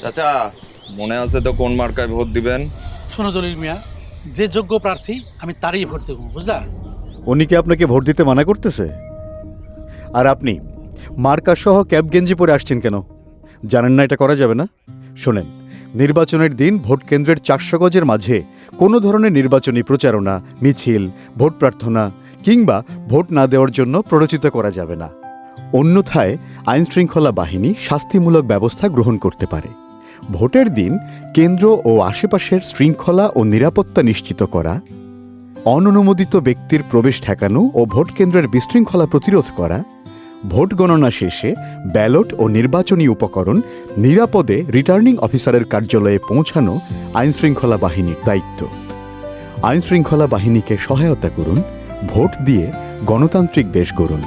চাচা মনে আছে তো কোন মার্কায় ভোট দিবেন? শোনো জলিল মিয়া যে যোগ্য প্রার্থী আমি তারই ভোট দেবো বুঝলা? উনি কি আপনাকে ভোট দিতে মানা করতেছে? আর আপনি মার্কা সহ ক্যাব গেঞ্জি পরে আসছেন কেন? জানেন না এটা করা যাবে না? শোনেন নির্বাচনের দিন ভোট কেন্দ্রের চারশো গজের মাঝে কোনো ধরনের নির্বাচনী প্রচারণা মিছিল ভোট প্রার্থনা কিংবা ভোট না দেওয়ার জন্য প্ররোচিত করা যাবে না। অন্যথায় আইনশৃঙ্খলা বাহিনী শাস্তিমূলক ব্যবস্থা গ্রহণ করতে পারে। ভোটের দিন কেন্দ্র ও আশেপাশের শৃঙ্খলা ও নিরাপত্তা নিশ্চিত করা, অননুমোদিত ব্যক্তির প্রবেশ ঠেকানো ও ভোট কেন্দ্রের বিশৃঙ্খলা প্রতিরোধ করা, ভোট গণনা শেষে ব্যালট ও নির্বাচনী উপকরণ নিরাপদে রিটার্নিং অফিসারের কার্যালয়ে পৌঁছানো আইনশৃঙ্খলা বাহিনীর দায়িত্ব। আইনশৃঙ্খলা বাহিনীকে সহায়তা করুন, ভোট দিয়ে গণতান্ত্রিক দেশ গড়ুন।